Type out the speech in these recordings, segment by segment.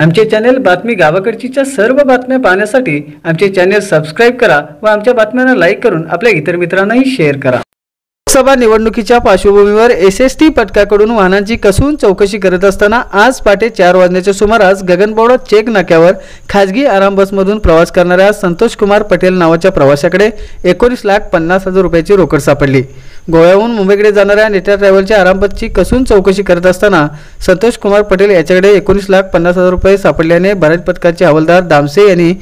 आमचे चॅनेल बातमी गावाकडचीच्या सर्व बातम्या पाहण्यासाठी आमचे चॅनेल सबस्क्राईब करा व आमच्या बातम्यांना लाईक करून आपल्या इतर मित्रांनाही शेअर करा. लोकसभा निवडणुकीच्या पार्श्वभूमीवर एस एस टी पथकाकडून वाहनांची कसून चौकशी करत असताना आज पहाटे चार वाजण्याच्या सुमारास गगनबावडा चेक नाक्यावर खाजगी आराम बसमधून प्रवास करणाऱ्या संतोष कुमार पटेल नावाच्या प्रवाशाकडे एकोणीस लाख पन्नास हजार रुपयाची रोकड सापडली. गोव्याहून मुंबईकडे जाणाऱ्या नेटा ट्रॅव्हलच्या आरामबसची कसून चौकशी करत असताना संतोष कुमार पटेल याच्याकडे एकोणीस लाख पन्नास हजार रुपये सापडल्याने भारत पथकाचे हवालदार दामसे यांनी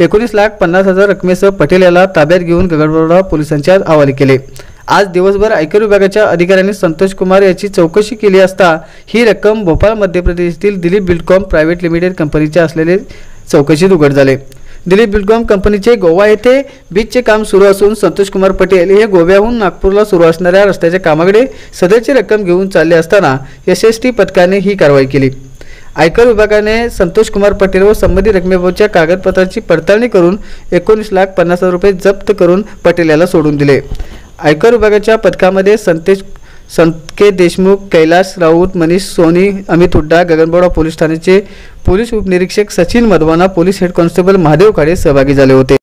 एकोणीस लाख पन्नास हजार रकमेसह पटेल याला ताब्यात घेऊन गगनबावडा पोलिसांच्या हवाले केले. आज दिवसभर आयकर विभागाच्या अधिकाऱ्यांनी संतोष कुमार याची चौकशी केली असता ही रक्कम भोपाळ मध्य प्रदेशातील दिलीप बिल्डकॉम प्रायव्हेट लिमिटेड कंपनीचे असलेले चौकशीत उघड झाले. दिलीप बिल्डकॉम कंपनीचे गोवा येथे बीचचे काम सुरू असून संतोष कुमार पटेल हे गोव्याहून नागपूरला सुरू असणाऱ्या रस्त्याच्या कामाकडे सदरची रक्कम घेऊन चालले असताना एस एस टी पथकाने ही कारवाई केली. आयकर विभागाने संतोष कुमार पटेल व संबंधित रकमेबाबतच्या कागदपत्राची पडताळणी करून एकोणीस लाख पन्नास हजार रुपये जप्त करून पटेल याला सोडून दिले. आयकर विभागाच्या पथकामध्ये संतेश संतके देशमुख कैलास राऊत मनीष सोनी अमित हुड्डा गगनबावडा पोलीस ठाण्याचे पोलीस उपनिरीक्षक Sachin Madhwana police head constable Mahadev Khade सहभागी झाले होते.